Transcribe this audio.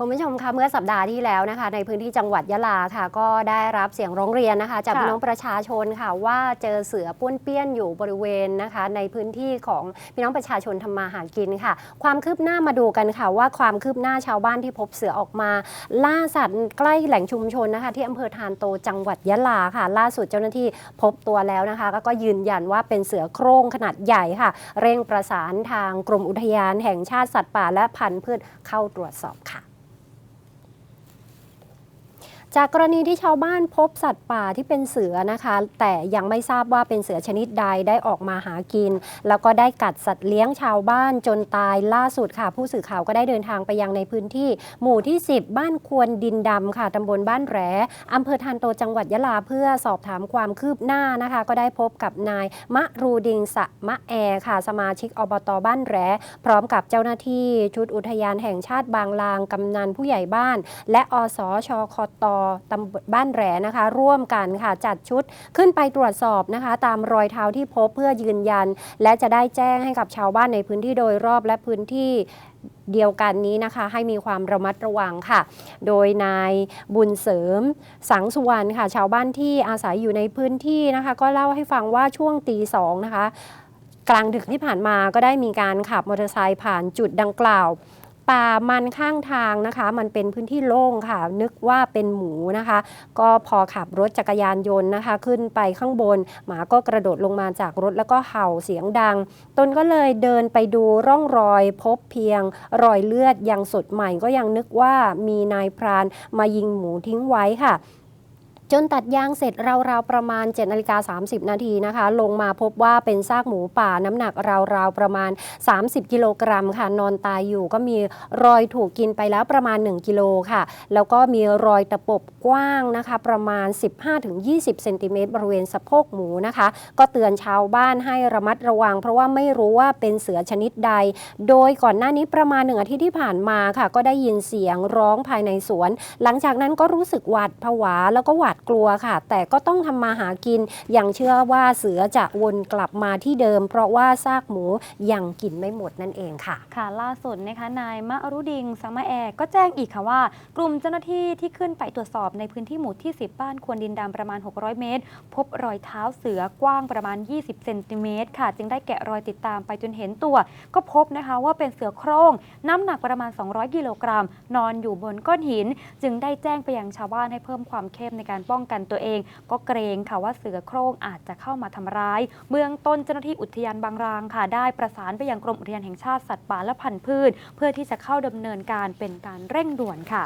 คุณผู้ชมคะเมื่อสัปดาห์ที่แล้วนะคะ ในพื้นที่จังหวัดยะลาค่ะ ก็ได้รับเสียงร้องเรียนนะคะ จากค่ะพี่น้องประชาชนค่ะ ว่าเจอเสือป้วนเปี้ยนอยู่บริเวณนะคะ ในพื้นที่ของพี่น้องประชาชนทำมาหากินค่ะ ความคืบหน้ามาดูกันค่ะ ว่าความคืบหน้าชาวบ้านที่พบเสือออกมา ล่าสัตว์ใกล้แหล่งชุมชนนะคะ ที่อำเภอทานโตจังหวัดยะลาค่ะ ล่าสุดเจ้าหน้าที่พบตัวแล้วนะคะแล้วก็ยืนยันว่าเป็นเสือโคร่งขนาดใหญ่ค่ะ เร่งประสานทางกรมอุทยานแห่งชาติสัตว์ป่า และพันธุ์พืชเข้าตรวจสอบค่ะ จากกรณีที่ชาวบ้านพบสัตว์ป่าที่เป็นเสือนะคะ แต่ยังไม่ทราบว่าเป็นเสือชนิดใดได้ออกมาหากิน แล้วก็ได้กัดสัตว์เลี้ยงชาวบ้านจนตายล่าสุดค่ะ ผู้สื่อข่าวก็ได้เดินทางไปยังในพื้นที่ หมู่ที่ 10 บ้านควนดินดำค่ะตำบลบ้านแหรอำเภอทานโตจังหวัดยะลาเพื่อสอบถามความคืบหน้านะคะ ก็ได้พบกับนายมะรูดิงสะมะแอค่ะ สมาชิกอบตบ้านแหรพร้อมกับเจ้าหน้าที่ชุดอุทยานแห่งชาติบางลางกำนันผู้ใหญ่บ้าน และอสชคตตำบ้านแหรนะคะ ร่วมกันค่ะจัดชุดขึ้นไปตรวจสอบนะคะ ตามรอยเท้าที่พบเพื่อยืนยัน และจะได้แจ้งให้กับชาวบ้านในพื้นที่โดยรอบและพื้นที่เดียวกันนี้นะคะ ให้มีความระมัดระวังค่ะ โดยนายบุญเสริม สังสุวรรณค่ะ ชาวบ้านที่อาศัยอยู่ในพื้นที่นะคะ ก็เล่าให้ฟังว่าช่วงตีสองนะคะกลางดึกที่ผ่านมาก็ได้มีการขับมอเตอร์ไซค์ผ่านจุดดังกล่าว ป่ามันข้างทางนะคะ มันเป็นพื้นที่โล่งค่ะ นึกว่าเป็นหมูนะคะ ก็พอขับรถจักรยานยนต์นะคะ ขึ้นไปข้างบน หมาก็กระโดดลงมาจากรถแล้วก็เห่าเสียงดัง ตนก็เลยเดินไปดูร่องรอยพบเพียง รอยเลือดยังสดใหม่ก็ยังนึกว่ามีนายพรานมายิงหมูทิ้งไว้ค่ะ จนตัดยางเสร็จราวๆประมาณ7นาฬิกา30 นาทีนะคะ ลงมาพบว่าเป็นซากหมูป่าน้ำหนักราวๆประมาณ 30 กิโลกรัมค่ะ นอนตายอยู่ก็มีรอยถูกกินไปแล้วประมาณ 1 กิโลค่ะ แล้วก็มีรอยตะปบกว้างนะคะ ประมาณ 15-20 เซนติเมตรบริเวณสะโพกหมูนะคะ ก็เตือนชาวบ้านให้ระมัดระวัง เพราะว่าไม่รู้ว่าเป็นเสือชนิดใด โดยก่อนหน้านี้ประมาณหนึ่งอาทิตย์ที่ผ่านมาค่ะ ก็ได้ยินเสียงร้องภายในสวน หลังจากนั้นก็รู้สึกหวาดผวาแล้วก็หวาดกลัวค่ะ แต่ก็ต้องทำมาหากินยังเชื่อว่าเสือจะวนกลับมาที่เดิม เพราะว่าซากหมูยังกินไม่หมดนั่นเองค่ะค่ะล่าสุดนะคะนายมะรุดิงสมะแอร์ก็แจ้งอีกค่ะว่า กลุ่มเจ้าหน้าที่ที่ขึ้นไปตรวจสอบในพื้นที่หมู่ที่ 10 บ้านควนดินดำประมาณ 600 เมตร พบรอยเท้าเสือกว้างประมาณ 20 เซนติเมตรค่ะ จึงได้แกะรอยติดตามไปจนเห็นตัว ก็พบนะคะว่าเป็นเสือโคร่งน้ำหนักประมาณ 200 กิโลกรัม นอนอยู่บนก้อนหิน จึงได้แจ้งไปยังชาวบ้านให้เพิ่มความเข้มในการป้องกันตัวเอง ก็เกรงค่ะว่าเสือโคร่งอาจจะเข้ามาทำร้าย เบื้องต้นเจ้าหน้าที่อุทยานบางรางค่ะ ได้ประสานไปยังกรมอุทยานแห่งชาติสัตว์ป่าและพันธุ์พืช เพื่อที่จะเข้าดำเนินการเป็นการเร่งด่วนค่ะ